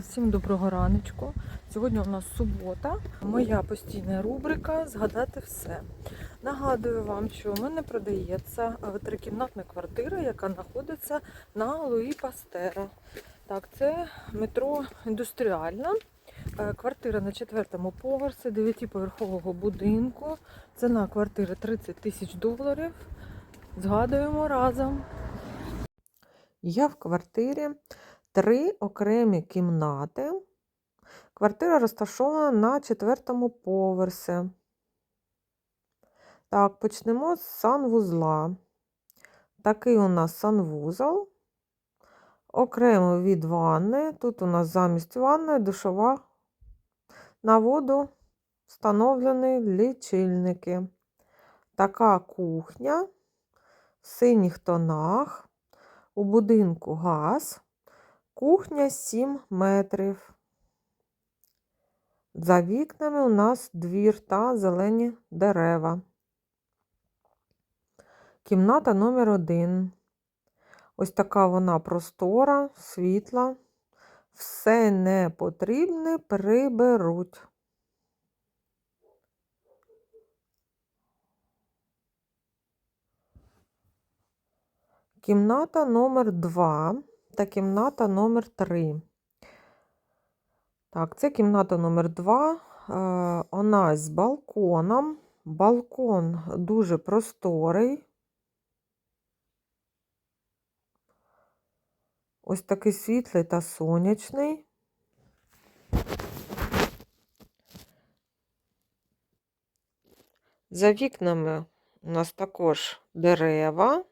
Всім доброго раночку. Сьогодні у нас субота. Моя постійна рубрика Згадати все. Нагадую вам, що у мене продається трикімнатна квартира, яка знаходиться на Луї Пастера. Так, це метро індустріальна. Е, Квартира на четвертому поверсі дев'ятиповерхового будинку. Ціна квартири 30 тисяч доларів. Згадуємо разом. Я в квартирі три окремі кімнати. Квартира розташована на четвертому поверсі. Так, почнемо з санвузла. Такий у нас санвузол. Окремо від ванни. Тут у нас замість ванни душова. На воду встановлені лічильники. Така кухня в синіх тонах. У будинку газ. Кухня 7 метрів. За вікнами у нас двір та зелені дерева. Кімната номер один. Ось така вона простора, світла. Все непотрібне приберуть. Кімната номер 2 та кімната номер 3. Так, це кімната номер 2. Е, Вона з балконом. Балкон дуже просторий. Ось такий світлий та сонячний. За вікнами у нас також дерева.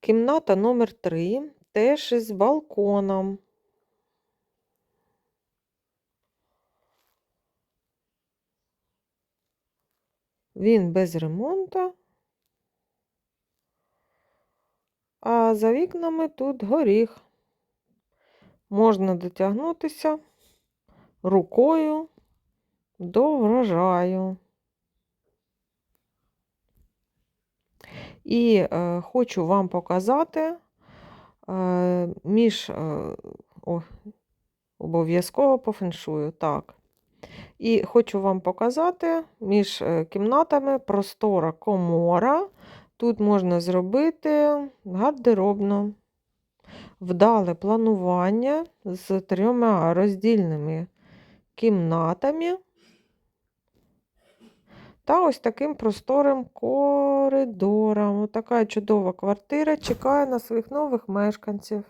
Кімната номер 3 теж із балконом. Він без ремонту. А за вікнами тут горіх. Можна дотягнутися рукою до врожаю. І е, хочу вам показати е, між е, о, обов'язково по феншую, так. І хочу вам показати між кімнатами простора комора. Тут можна зробити гардеробно, вдале планування з трьома роздільними кімнатами. Та ось таким просторим коридором. Ось така чудова квартира чекає на своїх нових мешканців.